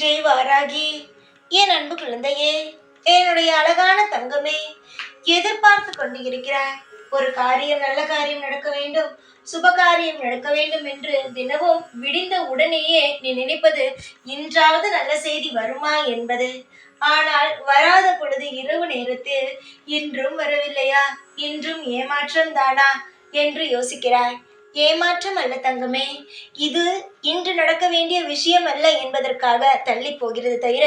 ஜெய் வாராகி என் அன்பு குழந்தையே என்னுடைய அழகான தங்கமே எதிர்பார்த்து கொண்டு இருக்கிறாய். ஒரு காரியம் நல்ல காரியம் நடக்க வேண்டும். சுப காரியம் நடக்க வேண்டும் என்று தினமும் விடிந்த உடனேயே நீ நினைப்பது இன்றாவது நல்ல செய்தி வருமா என்பது. ஆனால் வராத பொழுது இரவு நேரத்தில் இன்றும் வரவில்லையா? இன்றும் ஏமாற்றம் தானா? என்று யோசிக்கிறாய். ஏமாற்றம் அல்ல தங்கமே இது இன்று நடக்க வேண்டிய விஷயம் அல்ல என்பதற்காக தள்ளி போகிறது தவிர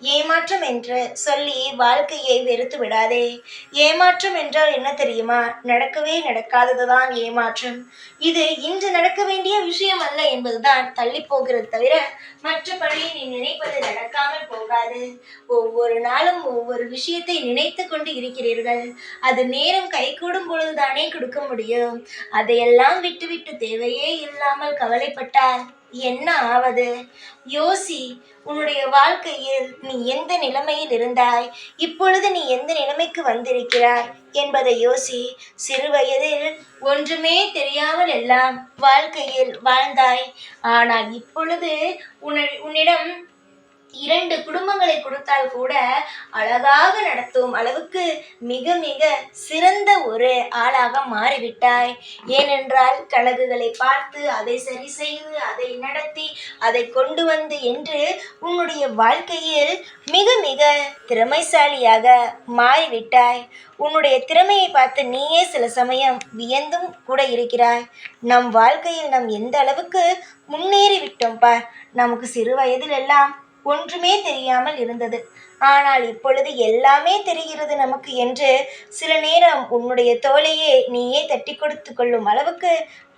ஏமாற்றம் என்று சொல்லி வாழ்க்கையை வெறுத்து விடாதே. ஏமாற்றம் என்றால் என்ன தெரியுமா? நடக்கவே நடக்காததுதான் ஏமாற்றம். இது இன்று நடக்க வேண்டிய விஷயம் அல்ல என்பதுதான் தள்ளி போகிறது தவிர மற்றபடி நீ நினைப்பது நடக்காமல் போகாது. ஒவ்வொரு நாளும் ஒவ்வொரு விஷயத்தை நினைத்து கொண்டு இருக்கிறீர்கள். அது நேரம் கைகூடும் பொழுதுதானே கொடுக்க முடியும். அதையெல்லாம் விட்டுவிட்டு தேவையே இல்லாமல் கவலைப்பட்டால் என்ன ஆவது? யோசி உன்னுடைய வாழ்க்கையில் நீ எந்த நிலைமையில் இருந்தாய்? இப்பொழுது நீ எந்த நிலைமைக்கு வந்திருக்கிறாய்? என்பதை யோசி சிறு வயதில் ஒன்றுமே தெரியாமல் எல்லாம் வாழ்க்கையில் வாழ்ந்தாய். ஆனால் இப்பொழுது உன்னிடம் இரண்டு குடும்பங்கள் கொடுத்தால் கூட அழகாக நடத்தும் அளவுக்கு மிக மிக சிறந்த ஒரு ஆளாக மாறிவிட்டாய். ஏனென்றால் கழகுகளை பார்த்து அதை சரி செய்து அதை நடத்தி அதை கொண்டு வந்து என்று உன்னுடைய வாழ்க்கையில் மிக மிக திறமைசாலியாக மாறிவிட்டாய். உன்னுடைய திறமையை பார்த்து நீயே சில சமயம் வியந்தும் கூட இருக்கிறாய். நம் வாழ்க்கையில் நாம் எந்த அளவுக்கு முன்னேறிவிட்டோம் பார். நமக்கு சிறு வயதில் எல்லாம் ஒன்றுமே தெரியாமல் இருந்தது. ஆனால் இப்பொழுது எல்லாமே தெரிகிறது நமக்கு என்று சில நேரம் உன்னுடைய தோலையே நீயே தட்டி கொடுத்து கொள்ளும் அளவுக்கு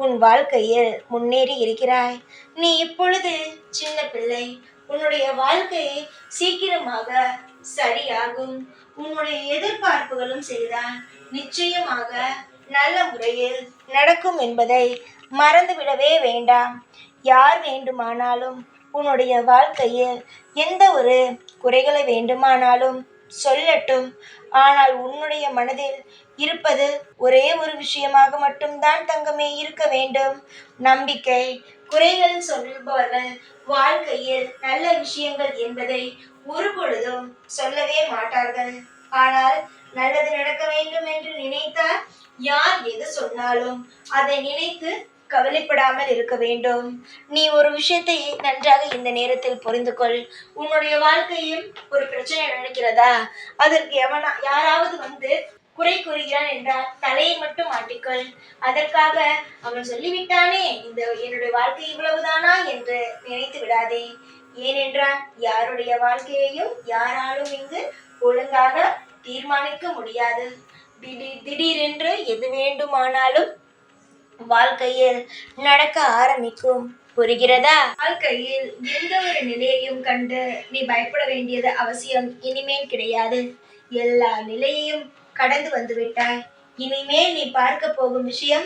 உன் வாழ்க்கையில் முன்னேறி இருக்கிறாய். நீ இப்பொழுது சின்ன பிள்ளை. உன்னுடைய வாழ்க்கை சீக்கிரமாக சரியாகும். உன்னுடைய எதிர்பார்ப்புகளும் செய்தால் நிச்சயமாக நல்ல முறையில் நடக்கும் என்பதை மறந்துவிடவே வேண்டாம். யார் வேண்டுமானாலும் உன்னுடைய வாழ்க்கையில் எந்த ஒரு குறைகளை வேண்டுமானாலும் சொல்லட்டும். ஆனால் உன்னுடைய மனதில் இருப்பது ஒரே ஒரு விஷயமாக மட்டும்தான் தங்கமே இருக்க வேண்டும். நம்பிக்கை குறைகள் சொல்பவர்கள் வாழ்க்கையில் நல்ல விஷயங்கள் என்பதை ஒரு பொழுதும் சொல்லவே மாட்டார்கள். ஆனால் நல்லது நடக்க வேண்டும் என்று நினைத்தால் யார் எது சொன்னாலும் அதை நினைத்து கவலைப்படாமல் இருக்க வேண்டும். நீ ஒரு விஷயத்தை நன்றாக இந்த நேரத்தில் புரிந்து கொள். உன்னுடைய வாழ்க்கையில் ஒரு பிரச்சனை நடக்கிறதா? அதற்கு எவனா யாராவது வந்து குறை கூறுகிறான் என்றால் தலையை மட்டும் மாட்டிக்கொள். அதற்காக அவன் சொல்லிவிட்டானே இந்த என்னுடைய வாழ்க்கை இவ்வளவுதானா என்று நினைத்து விடாதே. ஏனென்றால் யாருடைய வாழ்க்கையையும் யாராலும் இங்கு ஒழுங்காக தீர்மானிக்க முடியாது. திடீர் திடீரென்று எது வேண்டுமானாலும் வாழ்க்கையில் நடக்க ஆரம்பிக்கும். புரிகிறதா? வாழ்க்கையில் எந்த ஒரு நிலையையும் கண்டு நீ பயப்பட வேண்டியது அவசியம் இனிமேல் கிடையாது. எல்லா நிலையையும் கடந்து வந்து விட்டாய் இனிமேல் நீ பார்க்க போகும் விஷயம்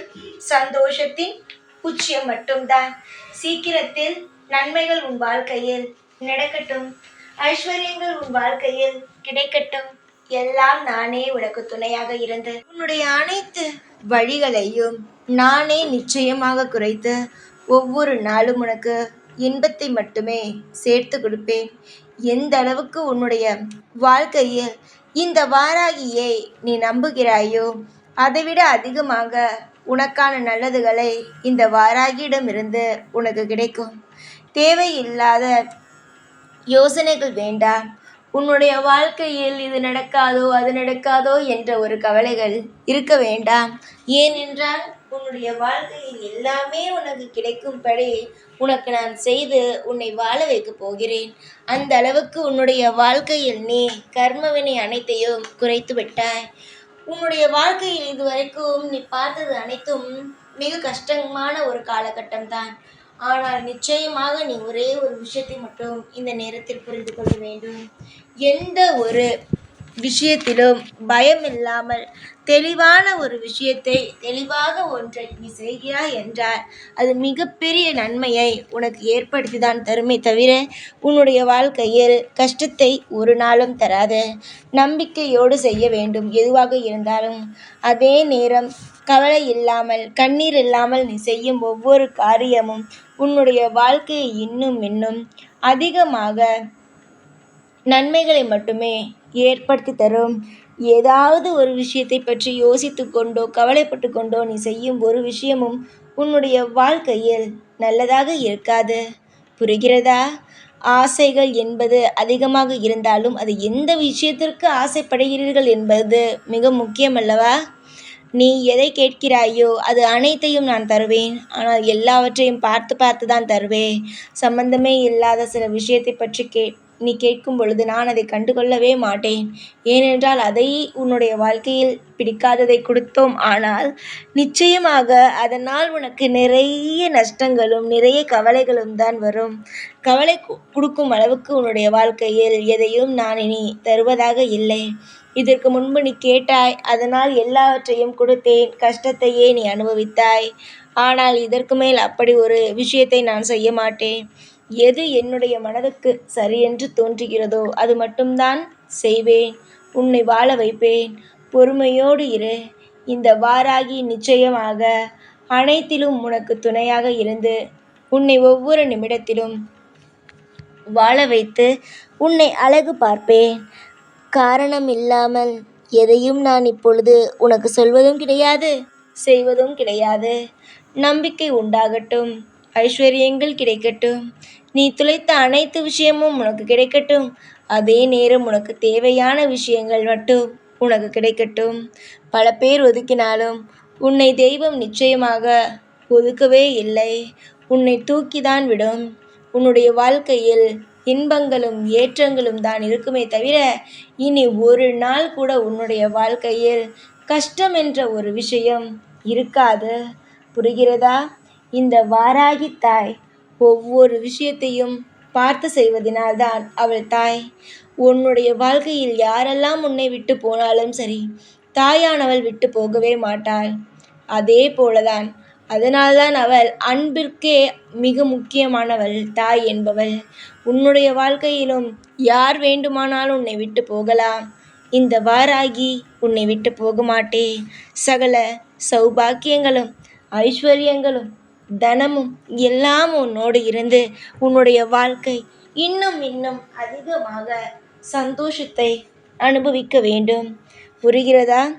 சந்தோஷத்தின் உச்சியம் மட்டும்தான். சீக்கிரத்தில் நன்மைகள் உன் வாழ்க்கையில் நடக்கட்டும். ஐஸ்வர்யங்கள் உன் வாழ்க்கையில் கிடைக்கட்டும். எல்லாம் நானே உனக்கு துணையாக இருந்து உன்னுடைய அனைத்து வழிகளையும் நானே நிச்சயமாக குறைத்து ஒவ்வொரு நாளும் உனக்கு இன்பத்தை மட்டுமே சேர்த்து கொடுப்பேன். எந்த அளவுக்கு உன்னுடைய வாழ்க்கையில் இந்த வாராகியை நீ நம்புகிறாயோ அதைவிட அதிகமாக உனக்கான நல்லதுகளை இந்த வாராகியிடமிருந்து உனக்கு கிடைக்கும். தேவையில்லாத யோசனைகள் வேண்டாம். உன்னுடைய வாழ்க்கையில் இது நடக்காதோ அது நடக்காதோ என்ற ஒரு கவலைகள் இருக்க வேண்டாம். ஏனென்றால் உன்னுடைய வாழ்க்கையில் எல்லாமே உனக்கு கிடைக்கும்படி உனக்கு நான் செய்து உன்னை வாழ வைக்கப் போகிறேன். அந்த அளவுக்கு உன்னுடைய வாழ்க்கையில் நீ கர்மவினை அனைத்தையும் குறைத்து விட்டாய். உன்னுடைய வாழ்க்கையில் இதுவரைக்கும் நீ பார்த்தது அனைத்தும் மிக கஷ்டமான ஒரு காலகட்டம்தான். ஆனால் நிச்சயமாக நீ ஒரே ஒரு விஷயத்தை மட்டும் இந்த நேரத்தில் புரிந்து கொள்ள வேண்டும். எந்த ஒரு விஷயத்திலும் பயம் இல்லாமல் தெளிவான ஒரு விஷயத்தை தெளிவாக ஒன்றை நீ செய்கிறாய் என்றால் அது மிகப்பெரிய நன்மையை உனக்கு ஏற்படுத்தி தான் தருமே தவிர உன்னுடைய வாழ்க்கையில் கஷ்டத்தை ஒரு நாளும் தராது. நம்பிக்கையோடு செய்ய வேண்டும். எதுவாக இருந்தாலும் அதே நேரம் கவலை இல்லாமல் கண்ணீர் இல்லாமல் நீ செய்யும் ஒவ்வொரு காரியமும் உன்னுடைய வாழ்க்கையை இன்னும் இன்னும் அதிகமாக நன்மைகளை மட்டுமே ஏற்படுத்தி தரும். ஏதாவது ஒரு விஷயத்தை பற்றி யோசித்து கொண்டோ கவலைப்பட்டு கொண்டோ நீ செய்யும் ஒரு விஷயமும் உன்னுடைய வாழ்க்கையில் நல்லதாக இருக்காது. புரிகிறதா? ஆசைகள் என்பது அதிகமாக இருந்தாலும் அது எந்த விஷயத்திற்கு ஆசைப்படுகிறீர்கள் என்பது மிக முக்கியம் அல்லவா நீ எதை கேட்கிறாயோ அது அனைத்தையும் நான் தருவேன். ஆனால் எல்லாவற்றையும் பார்த்து பார்த்து தான் தருவேன். சம்பந்தமே இல்லாத சில விஷயத்தை பற்றி கே நீ கேட்கும் பொழுது நான் அதை கண்டுகொள்ளவே மாட்டேன். ஏனென்றால் அதை உன்னுடைய வாழ்க்கையில் பிடிக்காததை கொடுத்தோம். ஆனால் நிச்சயமாக அதனால் உனக்கு நிறைய நஷ்டங்களும் நிறைய கவலைகளும் தான் வரும். கவலை கொடுக்கும் அளவுக்கு உன்னுடைய வாழ்க்கையில் எதையும் நான் இனி தருவதாக இல்லை. இதற்கு முன்பு நீ கேட்டாய் அதனால் எல்லாவற்றையும் கொடுத்தேன். கஷ்டத்தையே நீ அனுபவித்தாய். ஆனால் இதற்கு மேல் அப்படி ஒரு விஷயத்தை நான் செய்ய மாட்டேன். எது என்னுடைய மனதுக்கு சரியென்று தோன்றுகிறதோ அது மட்டும்தான் செய்வேன். உன்னை வாழ வைப்பேன். பொறுமையோடு இரு. இந்த வாராகி நிச்சயமாக அனைத்திலும் உனக்கு துணையாக இருந்து உன்னை ஒவ்வொரு நிமிடத்திலும் வாழ வைத்து உன்னை அழகு பார்ப்பேன். காரணம் இல்லாமல் எதையும் நான் இப்பொழுது உனக்கு சொல்வதும் கிடையாது செய்வதும் கிடையாது. நம்பிக்கை உண்டாகட்டும். ஐஸ்வர்யங்கள் கிடைக்கட்டும். நீ துளைத்த அனைத்து விஷயமும் உனக்கு கிடைக்கட்டும். அதே நேரம் உனக்கு தேவையான விஷயங்கள் மட்டும் உனக்கு கிடைக்கட்டும். பல பேர் ஒதுக்கினாலும் உன்னை தெய்வம் நிச்சயமாக ஒதுக்கவே இல்லை. உன்னை தூக்கிதான் விடும். உன்னுடைய வாழ்க்கையில் இன்பங்களும் ஏற்றங்களும் தான் இருக்குமே தவிர இனி ஒரு நாள் கூட உன்னுடைய வாழ்க்கையில் கஷ்டம் என்ற ஒரு விஷயம் இருக்காது. புரிகிறதா? இந்த வாராகி தாய் ஒவ்வொரு விஷயத்தையும் பார்த்து செய்வதினால்தான் அவள் தாய். உன்னுடைய வாழ்க்கையில் யாரெல்லாம் உன்னை விட்டு போனாலும் சரி தாயானவள் விட்டு போகவே மாட்டாள். அதே போலதான் அதனால்தான் அவள் அன்பிற்கே மிக முக்கியமானவள் தாய் என்பவள். உன்னுடைய வாழ்க்கையிலும் யார் வேண்டுமானாலும் உன்னை விட்டு போகலாம். இந்த வாராகி உன்னை விட்டு போக மாட்டே. சகல சௌபாக்கியங்களும் ஐஸ்வர்யங்களும் தனமும் எல்லாம் உன்னோடு இருந்து உன்னுடைய வாழ்க்கை இன்னும் இன்னும் அதிகமாக சந்தோஷத்தை அனுபவிக்க வேண்டும். புரிகிறதா?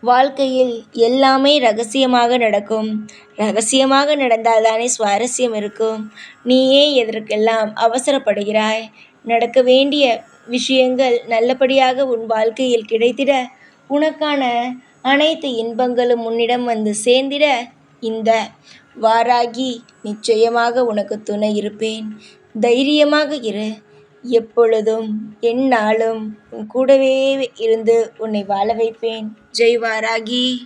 வாழ்க்கையில் எல்லாமே ரகசியமாக நடக்கும். ரகசியமாக நடந்தால் தானே சுவாரஸ்யம் இருக்கும். நீயே எதற்கெல்லாம் அவசரப்படுகிறாய்? நடக்க வேண்டிய விஷயங்கள் நல்லபடியாக உன் வாழ்க்கையில் கிடைத்திட உனக்கான அனைத்து இன்பங்களும் உன்னிடம் வந்து சேர்ந்திட இந்த வாராகி நிச்சயமாக உனக்கு துணை இருப்பேன். தைரியமாக இரு. எப்பொழுதும் எந்நாளும் உன் கூடவே இருந்து உன்னை வாழ வைப்பேன். ஜெய் வாராகி.